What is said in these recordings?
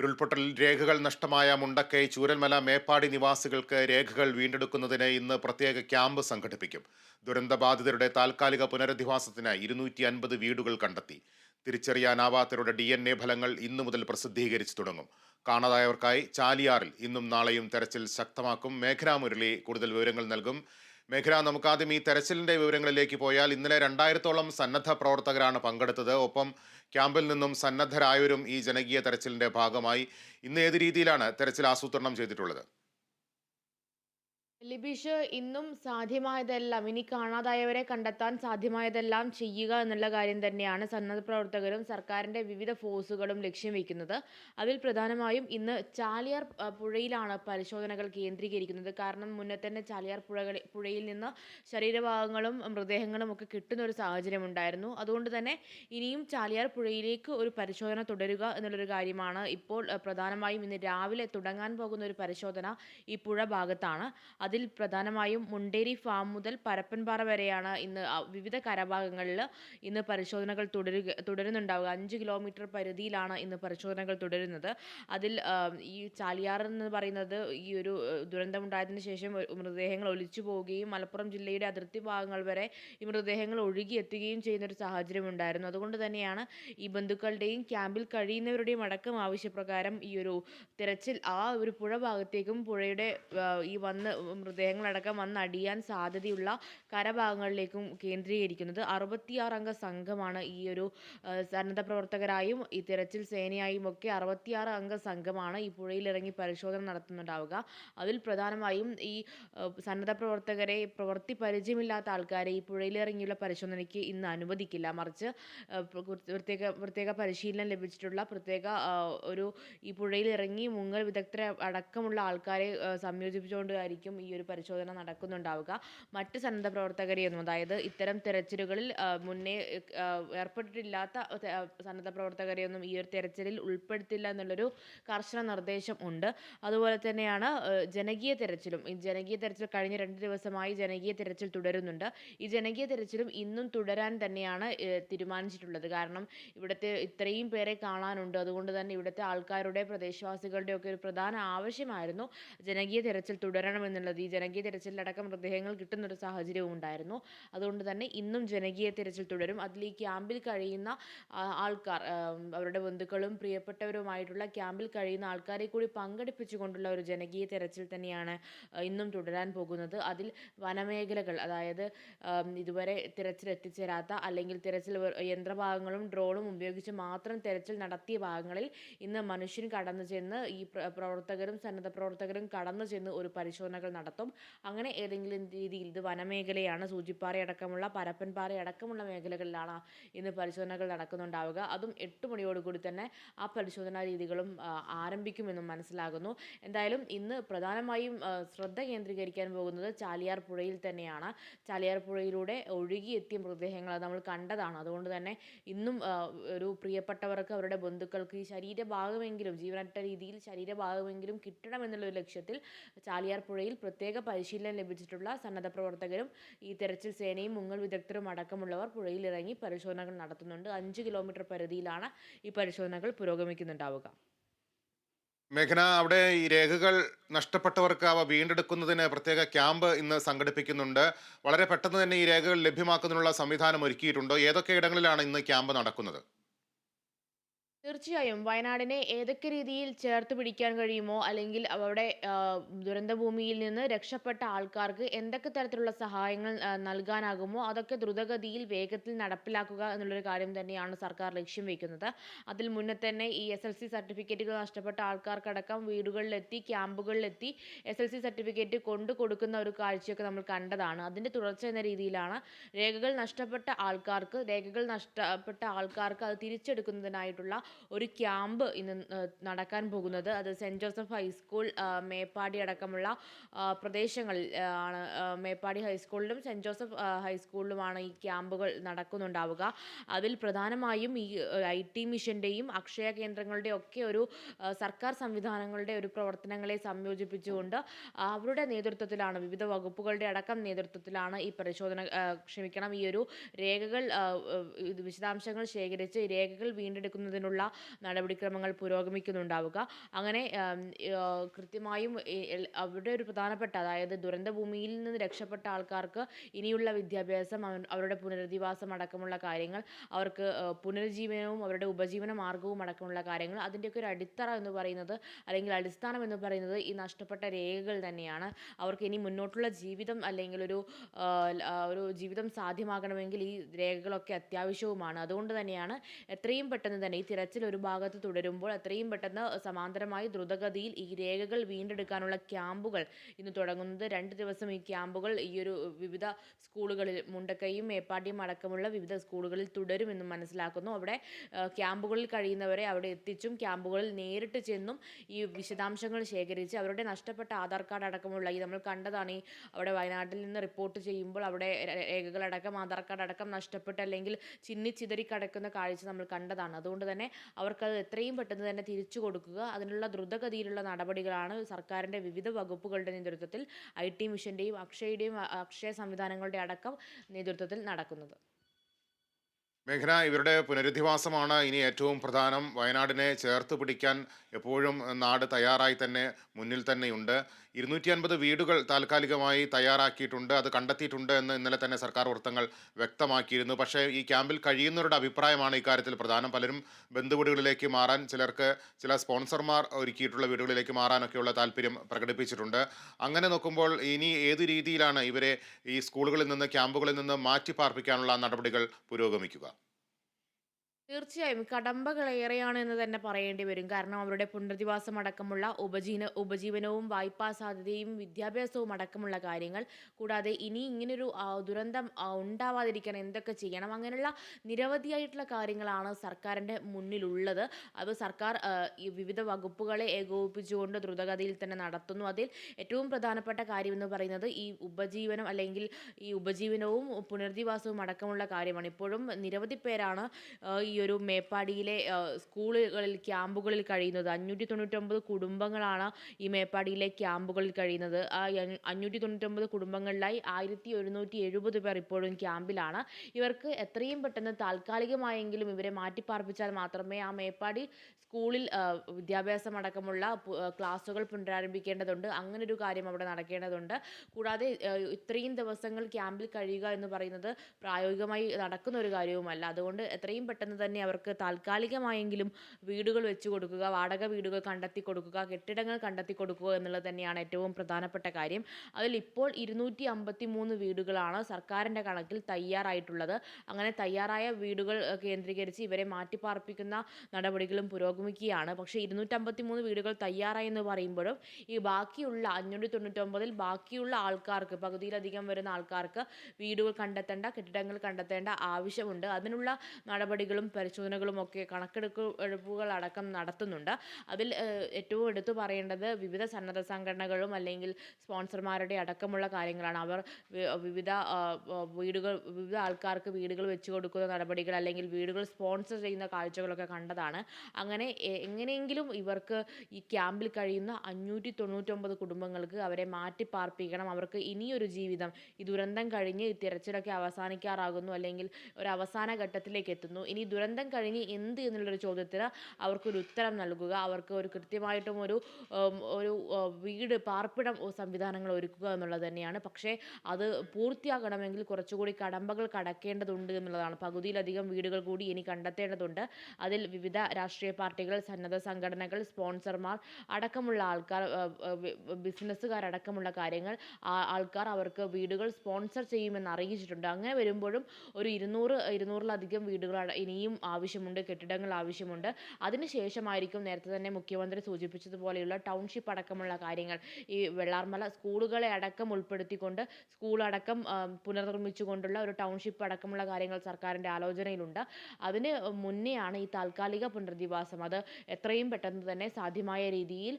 ഉരുൾപൊട്ടലിൽ രേഖകൾ നഷ്ടമായ മുണ്ടക്കൈ ചൂരൽമല മേപ്പാടി നിവാസികൾക്ക് രേഖകൾ വീണ്ടെടുക്കുന്നതിന് ഇന്ന് പ്രത്യേക ക്യാമ്പ് സംഘടിപ്പിക്കും. ദുരന്തബാധിതരുടെ താൽക്കാലിക പുനരധിവാസത്തിന് ഇരുന്നൂറ്റി അൻപത് വീടുകൾ കണ്ടെത്തി. തിരിച്ചറിയാനാവാത്തവരുടെ ഡി എൻ എ ഫലങ്ങൾ ഇന്നു മുതൽ പ്രസിദ്ധീകരിച്ചു തുടങ്ങും. കാണാതായവർക്കായി ചാലിയാറിൽ ഇന്നും നാളെയും തെരച്ചിൽ ശക്തമാക്കും. മേഘന മുരളി കൂടുതൽ വിവരങ്ങൾ നൽകും. മേഘന നമുക്ക് ആദ്യം ഈ തെരച്ചിലിന്റെ വിവരങ്ങളിലേക്ക് പോയാൽ ഇന്നലെ രണ്ടായിരത്തോളം സന്നദ്ധ പ്രവർത്തകരാണ് പങ്കെടുത്തത്. ഒപ്പം ക്യാമ്പിൽ നിന്നും സന്നദ്ധരായവരും ഈ ജനകീയ തെരച്ചിലിന്റെ ഭാഗമായി ഇന്ന് ഏത് രീതിയിലാണ് തെരച്ചിൽ ആസൂത്രണം ചെയ്തിട്ടുള്ളത്? ലിബീഷ് ഇന്നും സാധ്യമായതെല്ലാം ഇനി കാണാതായവരെ കണ്ടെത്താൻ സാധ്യമായതെല്ലാം ചെയ്യുക എന്നുള്ള കാര്യം തന്നെയാണ് സന്നദ്ധ പ്രവർത്തകരും സർക്കാരിന്റെ വിവിധ ഫോഴ്സുകളും ലക്ഷ്യം വയ്ക്കുന്നത്. അതിൽ പ്രധാനമായും ഇന്ന് ചാലിയാർ പുഴയിലാണ് പരിശോധനകൾ കേന്ദ്രീകരിക്കുന്നത്. കാരണം മുന്നേ തന്നെ ചാലിയാർ പുഴകളിൽ പുഴയിൽ നിന്ന് ശരീരഭാഗങ്ങളും മൃതദേഹങ്ങളും ഒക്കെ കിട്ടുന്ന ഒരു സാഹചര്യം ഉണ്ടായിരുന്നു. അതുകൊണ്ട് തന്നെ ഇനിയും ചാലിയാർ പുഴയിലേക്ക് ഒരു പരിശോധന തുടരുക എന്നുള്ളൊരു കാര്യമാണ് ഇപ്പോൾ പ്രധാനമായും ഇന്ന് രാവിലെ തുടങ്ങാൻ പോകുന്ന ഒരു പരിശോധന ഈ പുഴ ഭാഗത്താണ്. അതിൽ പ്രധാനമായും മുണ്ടേരി ഫാം മുതൽ പരപ്പൻപാറ വരെയാണ് ഇന്ന് വിവിധ കരഭാഗങ്ങളിൽ ഇന്ന് പരിശോധനകൾ തുടരുക തുടരുന്നുണ്ടാവുക. അഞ്ച് കിലോമീറ്റർ പരിധിയിലാണ് ഇന്ന് പരിശോധനകൾ തുടരുന്നത്. അതിൽ ഈ ചാലിയാർ എന്ന് പറയുന്നത് ഈ ഒരു ദുരന്തമുണ്ടായതിന് ശേഷം മൃതദേഹങ്ങൾ ഒലിച്ചു പോവുകയും മലപ്പുറം ജില്ലയുടെ അതിർത്തി ഭാഗങ്ങൾ വരെ ഈ മൃതദേഹങ്ങൾ ചെയ്യുന്ന ഒരു സാഹചര്യം ഉണ്ടായിരുന്നു. അതുകൊണ്ട് തന്നെയാണ് ഈ ബന്ധുക്കളുടെയും ക്യാമ്പിൽ കഴിയുന്നവരുടെയും അടക്കം ആവശ്യപ്രകാരം ഈ ഒരു തിരച്ചിൽ ആ ഒരു പുഴ ഭാഗത്തേക്കും പുഴയുടെ ഈ വന്ന് മൃതദേഹങ്ങളടക്കം വന്ന് അടിയാൻ സാധ്യതയുള്ള കരഭാഗങ്ങളിലേക്കും കേന്ദ്രീകരിക്കുന്നത് അംഗ സംഘമാണ്. ഈ ഒരു സന്നദ്ധ പ്രവർത്തകരായും ഈ തിരച്ചിൽ സേനയായും ഒക്കെ അറുപത്തിയാറ് അംഗ സംഘമാണ് ഈ പുഴയിലിറങ്ങി പരിശോധന നടത്തുന്നുണ്ടാവുക. അതിൽ പ്രധാനമായും ഈ സന്നദ്ധ പ്രവർത്തകരെ പ്രവൃത്തി പരിചയമില്ലാത്ത ആൾക്കാരെ ഈ പുഴയിലിറങ്ങിയുള്ള പരിശോധനയ്ക്ക് ഇന്ന് അനുവദിക്കില്ല. മറിച്ച് പ്രത്യേക പ്രത്യേക പരിശീലനം ലഭിച്ചിട്ടുള്ള പ്രത്യേക ഒരു ഈ പുഴയിൽ ഇറങ്ങി മുങ്ങൽ വിദഗ്ധരെ അടക്കമുള്ള ആൾക്കാരെ സംയോജിപ്പിച്ചുകൊണ്ടായിരിക്കും ഈ ഒരു പരിശോധന നടക്കുന്നുണ്ടാവുക. മറ്റ് സന്നദ്ധ പ്രവർത്തകരെയൊന്നും അതായത് ഇത്തരം തെരച്ചിലുകളിൽ മുന്നേ ഏർപ്പെട്ടിട്ടില്ലാത്ത സന്നദ്ധ പ്രവർത്തകരെയൊന്നും ഈ ഒരു തെരച്ചിലിൽ ഉൾപ്പെടുത്തില്ല എന്നുള്ളൊരു കർശന നിർദ്ദേശം ഉണ്ട്. അതുപോലെ തന്നെയാണ് ജനകീയ തെരച്ചിലും. ഈ ജനകീയ തെരച്ചിൽ കഴിഞ്ഞ രണ്ട് ദിവസമായി ജനകീയ തിരച്ചിൽ തുടരുന്നുണ്ട്. ഈ ജനകീയ തിരച്ചിലും ഇന്നും തുടരാൻ തന്നെയാണ് തീരുമാനിച്ചിട്ടുള്ളത്. കാരണം ഇവിടുത്തെ ഇത്രയും പേരെ കാണാനുണ്ട്. അതുകൊണ്ട് തന്നെ ഇവിടുത്തെ ആൾക്കാരുടെ പ്രദേശവാസികളുടെ ഒക്കെ ഒരു പ്രധാന ആവശ്യമായിരുന്നു ജനകീയ തെരച്ചിൽ തുടരണമെന്നുള്ളത്. ഈ ജനകീയ തിരച്ചിലടക്കം മൃതദേഹങ്ങൾ കിട്ടുന്ന ഒരു സാഹചര്യവും ഉണ്ടായിരുന്നു. അതുകൊണ്ട് തന്നെ ഇന്നും ജനകീയ തിരച്ചിൽ തുടരും. അതിൽ ഈ ക്യാമ്പിൽ കഴിയുന്ന ആൾക്കാർ അവരുടെ ബന്ധുക്കളും പ്രിയപ്പെട്ടവരുമായിട്ടുള്ള ക്യാമ്പിൽ കഴിയുന്ന ആൾക്കാരെ കൂടി പങ്കെടുപ്പിച്ചുകൊണ്ടുള്ള ഒരു ജനകീയ തിരച്ചിൽ തന്നെയാണ് ഇന്നും തുടരാൻ പോകുന്നത്. അതിൽ വനമേഖലകൾ അതായത് ഇതുവരെ തിരച്ചിൽ എത്തിച്ചേരാത്ത അല്ലെങ്കിൽ തിരച്ചിൽ യന്ത്രഭാഗങ്ങളും ഡ്രോണും ഉപയോഗിച്ച് മാത്രം തിരച്ചിൽ നടത്തിയ ഭാഗങ്ങളിൽ ഇന്ന് മനുഷ്യൻ കടന്നു ചെന്ന് ഈ പ്രവർത്തകരും സന്നദ്ധ പ്രവർത്തകരും കടന്നു ചെന്ന് ഒരു പരിശോധനകൾ നടത്തും. അങ്ങനെ ഏതെങ്കിലും രീതിയിൽ ഇത് വനമേഖലയാണ് സൂചിപ്പാറ അടക്കമുള്ള പരപ്പൻപാറ അടക്കമുള്ള മേഖലകളിലാണ് ഇന്ന് പരിശോധനകൾ നടക്കുന്നുണ്ടാവുക. അതും എട്ട് മണിയോടുകൂടി തന്നെ ആ പരിശോധനാ രീതികളും ആരംഭിക്കുമെന്നും മനസ്സിലാകുന്നു. എന്തായാലും ഇന്ന് പ്രധാനമായും ശ്രദ്ധ കേന്ദ്രീകരിക്കാൻ പോകുന്നത് ചാലിയാർ പുഴയിൽ തന്നെയാണ്. ചാലിയാർ പുഴയിലൂടെ ഒഴുകിയെത്തിയ മൃതദേഹങ്ങൾ നമ്മൾ കണ്ടതാണ്. അതുകൊണ്ട് തന്നെ ഇന്നും ഒരു പ്രിയപ്പെട്ടവർക്ക് അവരുടെ ബന്ധുക്കൾക്ക് ഈ ശരീരഭാഗമെങ്കിലും ജീവനറ്റ രീതിയിൽ ശരീരഭാഗമെങ്കിലും കിട്ടണമെന്നുള്ള ഒരു ലക്ഷ്യത്തിൽ ചാലിയാർ പുഴയിൽ പ്രത്യേക പരിശീലനം ലഭിച്ചിട്ടുള്ള സന്നദ്ധ പ്രവർത്തകരും ഈ തെരച്ചിൽ സേനയും മുങ്ങൽ വിദഗ്ധരും അടക്കമുള്ളവർ പുഴയിൽ ഇറങ്ങി പരിശോധനകൾ നടത്തുന്നുണ്ട്. അഞ്ച് കിലോമീറ്റർ പരിധിയിലാണ് ഈ പരിശോധനകൾ പുരോഗമിക്കുന്നുണ്ടാവുക. മേഘന അവിടെ ഈ രേഖകൾ നഷ്ടപ്പെട്ടവർക്ക് അവ വീണ്ടെടുക്കുന്നതിന് പ്രത്യേക ക്യാമ്പ് ഇന്ന് സംഘടിപ്പിക്കുന്നുണ്ട്. വളരെ പെട്ടെന്ന് തന്നെ ഈ രേഖകൾ ലഭ്യമാക്കുന്നതിനുള്ള സംവിധാനം ഒരുക്കിയിട്ടുണ്ടോ? ഏതൊക്കെ ഇടങ്ങളിലാണ് ഇന്ന് ക്യാമ്പ് നടക്കുന്നത്? തീർച്ചയായും വയനാടിനെ ഏതൊക്കെ രീതിയിൽ ചേർത്ത് പിടിക്കാൻ കഴിയുമോ അല്ലെങ്കിൽ അവിടെ ദുരന്തഭൂമിയിൽ നിന്ന് രക്ഷപ്പെട്ട ആൾക്കാർക്ക് എന്തൊക്കെ തരത്തിലുള്ള സഹായങ്ങൾ നൽകാനാകുമോ അതൊക്കെ ദ്രുതഗതിയിൽ വേഗത്തിൽ നടപ്പിലാക്കുക എന്നുള്ളൊരു കാര്യം തന്നെയാണ് സർക്കാർ ലക്ഷ്യം വയ്ക്കുന്നത് അതിൽ മുന്നേ തന്നെ ഈ എസ് എൽ സി സർട്ടിഫിക്കറ്റുകൾ നഷ്ടപ്പെട്ട ആൾക്കാർക്കടക്കം വീടുകളിലെത്തി ക്യാമ്പുകളിലെത്തി എസ് എൽ സി സർട്ടിഫിക്കറ്റ് കൊണ്ടു കൊടുക്കുന്ന ഒരു കാഴ്ചയൊക്കെ നമ്മൾ കണ്ടതാണ്. അതിന്റെ തുടർച്ച എന്ന രീതിയിലാണ് രേഖകൾ നഷ്ടപ്പെട്ട ആൾക്കാർക്ക് രേഖകൾ നഷ്ടപ്പെട്ട ആൾക്കാർക്ക് അത് തിരിച്ചെടുക്കുന്നതിനായിട്ടുള്ള ഒരു ക്യാമ്പ് ഇന്ന് നടക്കാൻ പോകുന്നത്. അത് സെന്റ് ജോസഫ് ഹൈസ്കൂൾ മേപ്പാടി അടക്കമുള്ള പ്രദേശങ്ങളിൽ ആണ്. മേപ്പാടി ഹൈസ്കൂളിലും സെന്റ് ജോസഫ് ഹൈസ്കൂളിലും ഹൈസ്കൂളിലുമാണ് ഈ ക്യാമ്പുകൾ നടക്കുന്നുണ്ടാവുക. അതിൽ പ്രധാനമായും ഈ ഐ ടി മിഷന്റെയും അക്ഷയ കേന്ദ്രങ്ങളുടെയും ഒക്കെ ഒരു സർക്കാർ സംവിധാനങ്ങളുടെ ഒരു പ്രവർത്തനങ്ങളെ സംയോജിപ്പിച്ചുകൊണ്ട് അവരുടെ നേതൃത്വത്തിലാണ് വിവിധ വകുപ്പുകളുടെ അടക്കം നേതൃത്വത്തിലാണ് ഈ പരിശോധന ക്ഷമിക്കണം ഈ ഒരു രേഖകൾ വിശദാംശങ്ങൾ ശേഖരിച്ച് രേഖകൾ വീണ്ടെടുക്കുന്നതിനുള്ള തന്നെയാണുള്ള നടപടിക്രമങ്ങൾ പുരോഗമിക്കുന്നുണ്ടാവുക. അങ്ങനെ കൃത്യമായും അവിടെ ഒരു പ്രധാനപ്പെട്ട അതായത് ദുരന്ത ഭൂമിയിൽ നിന്ന് രക്ഷപ്പെട്ട ആൾക്കാർക്ക് ഇനിയുള്ള വിദ്യാഭ്യാസം അവരുടെ പുനരധിവാസം അടക്കമുള്ള കാര്യങ്ങൾ അവർക്ക് പുനരുജ്ജീവനവും അവരുടെ ഉപജീവന മാർഗവും അടക്കമുള്ള കാര്യങ്ങൾ അതിന്റെയൊക്കെ ഒരു അടിത്തറ എന്ന് പറയുന്നത് അല്ലെങ്കിൽ അടിസ്ഥാനം എന്ന് പറയുന്നത് ഈ നഷ്ടപ്പെട്ട രേഖകൾ തന്നെയാണ്. അവർക്ക് ഇനി മുന്നോട്ടുള്ള ജീവിതം അല്ലെങ്കിൽ ഒരു ഒരു ജീവിതം സാധ്യമാകണമെങ്കിൽ ഈ രേഖകളൊക്കെ അത്യാവശ്യവുമാണ്. അതുകൊണ്ട് തന്നെയാണ് എത്രയും പെട്ടെന്ന് തന്നെ ഈ തിരച്ചിൽ ഒരു ഭാഗത്ത് തുടരുമ്പോൾ എത്രയും പെട്ടെന്ന് സമാന്തരമായി ദ്രുതഗതിയിൽ ഈ രേഖകൾ വീണ്ടെടുക്കാനുള്ള ക്യാമ്പുകൾ ഇന്ന് തുടങ്ങുന്നത്. രണ്ട് ദിവസം ഈ ക്യാമ്പുകൾ ഈ ഒരു വിവിധ സ്കൂളുകളിൽ മുണ്ടക്കയും മേപ്പാടിയും അടക്കമുള്ള വിവിധ സ്കൂളുകളിൽ തുടരുമെന്നും മനസ്സിലാക്കുന്നു. അവിടെ ക്യാമ്പുകളിൽ കഴിയുന്നവരെ അവിടെ എത്തിച്ചും ക്യാമ്പുകളിൽ നേരിട്ട് ചെന്നും ഈ വിശദാംശങ്ങൾ ശേഖരിച്ച് അവരുടെ നഷ്ടപ്പെട്ട ആധാർ കാർഡ് അടക്കമുള്ള ഈ നമ്മൾ കണ്ടതാണ് ഈ അവിടെ വയനാട്ടിൽ നിന്ന് റിപ്പോർട്ട് ചെയ്യുമ്പോൾ അവിടെ രേഖകളടക്കം ആധാർ കാർഡ് അടക്കം നഷ്ടപ്പെട്ട് അല്ലെങ്കിൽ ചിന്നിച്ചിതറി കിടക്കുന്ന കാഴ്ച നമ്മൾ കണ്ടതാണ്. അതുകൊണ്ട് തന്നെ അവർക്കത് എത്രയും പെട്ടെന്ന് തന്നെ തിരിച്ചു കൊടുക്കുക. അതിനുള്ള ദ്രുതഗതിയിലുള്ള നടപടികളാണ് സർക്കാരിന്റെ വിവിധ വകുപ്പുകളുടെ നേതൃത്വത്തിൽ ഐ ടി മിഷന്റെയും അക്ഷയുടെയും അക്ഷയ സംവിധാനങ്ങളുടെ അടക്കം നേതൃത്വത്തിൽ നടക്കുന്നത്. മേഘന ഇവരുടെ പുനരധിവാസമാണ് ഇനി ഏറ്റവും പ്രധാനം. വയനാടിനെ ചേർത്ത് പിടിക്കാൻ എപ്പോഴും നാട് തയ്യാറായി തന്നെ മുന്നിൽ തന്നെയുണ്ട്. ഇരുന്നൂറ്റി അൻപത് വീടുകൾ താൽക്കാലികമായി തയ്യാറാക്കിയിട്ടുണ്ട്. അത് കണ്ടെത്തിയിട്ടുണ്ട് എന്ന് ഇന്നലെ തന്നെ സർക്കാർ വൃത്തങ്ങൾ വ്യക്തമാക്കിയിരുന്നു. പക്ഷേ ഈ ക്യാമ്പിൽ കഴിയുന്നവരുടെ അഭിപ്രായമാണ് ഇക്കാര്യത്തിൽ പ്രധാനം. പലരും ബന്ധുവീടുകളിലേക്ക് മാറാൻ ചിലർക്ക് ചില സ്പോൺസർമാർ ഒരുക്കിയിട്ടുള്ള വീടുകളിലേക്ക് മാറാനൊക്കെയുള്ള താല്പര്യം പ്രകടിപ്പിച്ചിട്ടുണ്ട്. അങ്ങനെ നോക്കുമ്പോൾ ഇനി ഏത് രീതിയിലാണ് ഇവരെ ഈ സ്കൂളുകളിൽ നിന്ന് ക്യാമ്പുകളിൽ നിന്ന് മാറ്റി പാർപ്പിക്കാനുള്ള നടപടികൾ പുരോഗമിക്കുക? തീർച്ചയായും കടമ്പകളേറെയാണ് എന്ന് തന്നെ പറയേണ്ടി വരും. കാരണം അവരുടെ പുനരധിവാസം അടക്കമുള്ള ഉപജീവന ഉപജീവനവും വായ്പാ സാധ്യതയും വിദ്യാഭ്യാസവും അടക്കമുള്ള കാര്യങ്ങൾ കൂടാതെ ഇനി ഇങ്ങനൊരു ദുരന്തം ഉണ്ടാവാതിരിക്കാൻ എന്തൊക്കെ ചെയ്യണം അങ്ങനെയുള്ള നിരവധിയായിട്ടുള്ള കാര്യങ്ങളാണ് സർക്കാരിന്റെ മുന്നിലുള്ളത്. അത് സർക്കാർ വിവിധ വകുപ്പുകളെ ഏകോപിപ്പിച്ചുകൊണ്ട് ദ്രുതഗതിയിൽ തന്നെ നടത്തുന്നു. അതിൽ ഏറ്റവും പ്രധാനപ്പെട്ട കാര്യം എന്ന് പറയുന്നത് ഈ ഉപജീവനം അല്ലെങ്കിൽ ഈ ഉപജീവനവും പുനരധിവാസവും അടക്കമുള്ള കാര്യമാണ്. ഇപ്പോഴും നിരവധി പേരാണ് ഈ ഒരു മേപ്പാടിയിലെ സ്കൂളുകളിൽ ക്യാമ്പുകളിൽ കഴിയുന്നത്. അഞ്ഞൂറ്റി തൊണ്ണൂറ്റൊമ്പത് കുടുംബങ്ങളാണ് ഈ മേപ്പാടിയിലെ ക്യാമ്പുകളിൽ കഴിയുന്നത്. ആ അഞ്ഞൂ- അഞ്ഞൂറ്റി തൊണ്ണൂറ്റൊമ്പത് കുടുംബങ്ങളിലായി ആയിരത്തി ഒരുന്നൂറ്റി എഴുപത് പേർ ഇപ്പോഴും ക്യാമ്പിലാണ്. ഇവർക്ക് എത്രയും പെട്ടെന്ന് താൽക്കാലികമായെങ്കിലും ഇവരെ മാറ്റിപ്പാർപ്പിച്ചാൽ മാത്രമേ ആ മേപ്പാടി സ്കൂളിൽ വിദ്യാഭ്യാസം അടക്കമുള്ള ക്ലാസ്സുകൾ പുനരാരംഭിക്കേണ്ടതുണ്ട്. അങ്ങനെ ഒരു കാര്യം അവിടെ നടക്കേണ്ടതുണ്ട്. കൂടാതെ ഇത്രയും ദിവസങ്ങൾ ക്യാമ്പിൽ കഴിയുക എന്ന് പറയുന്നത് പ്രായോഗികമായി നടക്കുന്ന ഒരു കാര്യവുമല്ല. അതുകൊണ്ട് എത്രയും പെട്ടെന്ന് തന്നെ അവർക്ക് താൽക്കാലികമായെങ്കിലും വീടുകൾ വെച്ചു കൊടുക്കുക വാടക വീടുകൾ കണ്ടെത്തി കൊടുക്കുക കെട്ടിടങ്ങൾ കണ്ടെത്തി കൊടുക്കുക എന്നുള്ളത് തന്നെയാണ് ഏറ്റവും പ്രധാനപ്പെട്ട കാര്യം. അതിൽ ഇപ്പോൾ ഇരുന്നൂറ്റി അമ്പത്തി മൂന്ന് വീടുകളാണ് സർക്കാരിന്റെ കണക്കിൽ തയ്യാറായിട്ടുള്ളത്. അങ്ങനെ തയ്യാറായ വീടുകൾ കേന്ദ്രീകരിച്ച് ഇവരെ മാറ്റിപ്പാർപ്പിക്കുന്ന നടപടികളും പുരോഗമിക്കുകയാണ്. പക്ഷേ ഇരുന്നൂറ്റമ്പത്തി മൂന്ന് വീടുകൾ തയ്യാറായി എന്ന് പറയുമ്പോഴും ഈ ബാക്കിയുള്ള അഞ്ഞൂറ്റി തൊണ്ണൂറ്റൊമ്പതിൽ ബാക്കിയുള്ള ആൾക്കാർക്ക് പകുതിയിലധികം വരുന്ന ആൾക്കാർക്ക് വീടുകൾ കണ്ടെത്തേണ്ട കെട്ടിടങ്ങൾ കണ്ടെത്തേണ്ട ആവശ്യമുണ്ട്. അതിനുള്ള നടപടികളും പരിശോധനകളും ഒക്കെ കണക്കെടുപ്പുകൾ അടക്കം നടത്തുന്നുണ്ട്. അതിൽ ഏറ്റവും എടുത്തു പറയേണ്ടത് വിവിധ സന്നദ്ധ സംഘടനകളും അല്ലെങ്കിൽ സ്പോൺസർമാരുടെ അടക്കമുള്ള കാര്യങ്ങളാണ്. അവർ വിവിധ വീടുകൾ വിവിധ ആൾക്കാർക്ക് വീടുകൾ വെച്ച് കൊടുക്കുന്ന നടപടികൾ അല്ലെങ്കിൽ വീടുകൾ സ്പോൺസർ ചെയ്യുന്ന കാഴ്ചകളൊക്കെ കണ്ടതാണ്. അങ്ങനെ എങ്ങനെയെങ്കിലും ഇവർക്ക് ഈ ക്യാമ്പിൽ കഴിയുന്ന അഞ്ഞൂറ്റി തൊണ്ണൂറ്റൊമ്പത് കുടുംബങ്ങൾക്ക് അവരെ മാറ്റി പാർപ്പിക്കണം അവർക്ക് ഇനിയൊരു ജീവിതം ഈ ദുരന്തം കഴിഞ്ഞ് തിരച്ചിലൊക്കെ അവസാനിക്കാറാകുന്നു അല്ലെങ്കിൽ ഒരു അവസാന ഘട്ടത്തിലേക്ക് എത്തുന്നു. ഇനി ദുരന്തം കഴിഞ്ഞ് എന്ത് എന്നുള്ളൊരു ചോദ്യത്തിന് അവർക്കൊരു ഉത്തരം നൽകുക അവർക്ക് ഒരു കൃത്യമായിട്ടും ഒരു ഒരു വീട് പാർപ്പിടം സംവിധാനങ്ങൾ ഒരുക്കുക എന്നുള്ളത് തന്നെയാണ്. പക്ഷേ അത് പൂർത്തിയാകണമെങ്കിൽ കുറച്ചുകൂടി കടമ്പകൾ കടക്കേണ്ടതുണ്ട് എന്നുള്ളതാണ്. പകുതിയിലധികം വീടുകൾ കൂടി ഇനി കണ്ടെത്തേണ്ടതുണ്ട്. അതിൽ വിവിധ രാഷ്ട്രീയ പാർട്ടികൾ സന്നദ്ധ സംഘടനകൾ സ്പോൺസർമാർ അടക്കമുള്ള ആൾക്കാർ ബിസിനസ്സുകാരടക്കമുള്ള കാര്യങ്ങൾ ആൾക്കാർ അവർക്ക് വീടുകൾ സ്പോൺസർ ചെയ്യുമെന്ന് അറിയിച്ചിട്ടുണ്ട്. അങ്ങനെ വരുമ്പോഴും ഒരു ഇരുന്നൂറ് ഇരുന്നൂറിലധികം വീടുകൾ അട- ഇനിയും ആവശ്യമുണ്ട് കെട്ടിടങ്ങൾ ആവശ്യമുണ്ട്. അതിനുശേഷമായിരിക്കും നേരത്തെ തന്നെ മുഖ്യമന്ത്രി സൂചിപ്പിച്ചതുപോലെയുള്ള ടൗൺഷിപ്പ് അടക്കമുള്ള കാര്യങ്ങൾ. ഈ വെള്ളാർമല സ്കൂളുകളെ അടക്കം ഉൾപ്പെടുത്തിക്കൊണ്ട് സ്കൂൾ അടക്കം പുനർനിർമ്മിച്ചുകൊണ്ടുള്ള ഒരു ടൗൺഷിപ്പ് അടക്കമുള്ള കാര്യങ്ങൾ സർക്കാരിന്റെ ആലോചനയിലുണ്ട്. അതിന് മുന്നെയാണ് ഈ താൽക്കാലിക പുനരധിവാസം. അത് എത്രയും പെട്ടെന്ന് തന്നെ സാധ്യമായ രീതിയിൽ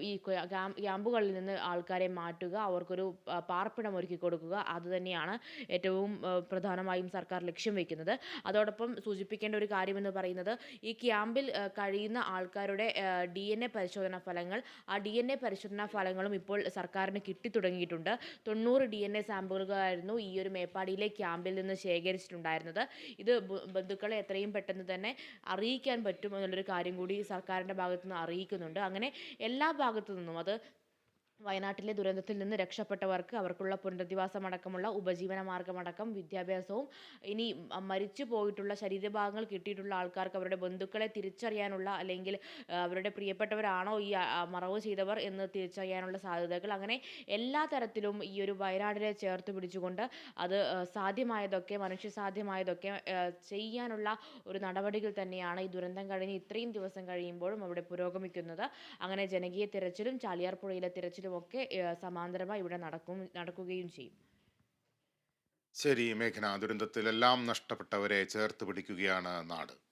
ഈ ക്യാ- ക്യാമ്പ് ക്യാമ്പുകളിൽ നിന്ന് ആൾക്കാരെ മാറ്റുക അവർക്കൊരു പാർപ്പിടം ഒരുക്കി കൊടുക്കുക അതുതന്നെയാണ് ഏറ്റവും പ്രധാനമായും സർക്കാർ ലക്ഷ്യം വെക്കുന്നത്. അതോടൊപ്പം സൂചിപ്പിക്കേണ്ട ശ്രദ്ധിക്കേണ്ട ഒരു കാര്യമെന്ന് പറയുന്നത് ഈ ക്യാമ്പിൽ കഴിയുന്ന ആൾക്കാരുടെ ഡി എൻ എ പരിശോധനാ ഫലങ്ങൾ. ആ ഡി എൻ എ പരിശോധനാ ഫലങ്ങളും ഇപ്പോൾ സർക്കാരിന് കിട്ടിത്തുടങ്ങിയിട്ടുണ്ട് തൊണ്ണൂറ് ഡി എൻ എ സാമ്പിളുകളായിരുന്നു ഈ ഒരു മേപ്പാടിയിലെ ക്യാമ്പിൽ നിന്ന് ശേഖരിച്ചിട്ടുണ്ടായിരുന്നത്. ഇത് ബന്ധുക്കളെ എത്രയും പെട്ടെന്ന് തന്നെ അറിയിക്കാൻ പറ്റും എന്നുള്ളൊരു കാര്യം കൂടി സർക്കാരിന്റെ ഭാഗത്തുനിന്ന് അറിയിക്കുന്നുണ്ട്. അങ്ങനെ എല്ലാ ഭാഗത്തു നിന്നും അത് വയനാട്ടിലെ ദുരന്തത്തിൽ നിന്ന് രക്ഷപ്പെട്ടവർക്ക് അവർക്കുള്ള പുനരധിവാസം അടക്കമുള്ള ഉപജീവന മാർഗമടക്കം വിദ്യാഭ്യാസവും ഇനി മരിച്ചു പോയിട്ടുള്ള ശരീരഭാഗങ്ങൾ കിട്ടിയിട്ടുള്ള ആൾക്കാർക്ക് അവരുടെ ബന്ധുക്കളെ തിരിച്ചറിയാനുള്ള അല്ലെങ്കിൽ അവരുടെ പ്രിയപ്പെട്ടവരാണോ ഈ മറവ് ചെയ്തവർ എന്ന് തിരിച്ചറിയാനുള്ള സാധ്യതകൾ. അങ്ങനെ എല്ലാ തരത്തിലും ഈ ഒരു വയനാടിനെ ചേർത്ത് പിടിച്ചുകൊണ്ട് അത് സാധ്യമായതൊക്കെ മനുഷ്യസാധ്യമായതൊക്കെ ചെയ്യാനുള്ള ഒരു നടപടികൾ തന്നെയാണ് ഈ ദുരന്തം കഴിഞ്ഞ് ഇത്രയും ദിവസം കഴിയുമ്പോഴും അവിടെ പുരോഗമിക്കുന്നത്. അങ്ങനെ ജനകീയ തിരച്ചിലും ചാലിയാർ പുഴയിലെ തിരച്ചിലും ഒക്കെ സമാന്തരമായി ഇവിടെ നടക്കും നടക്കുകയും ചെയ്യും. ശരി മേഘന. ദുരന്തത്തിലെല്ലാം നഷ്ടപ്പെട്ടവരെ ചേർത്ത് പിടിക്കുകയാണ് നാട്.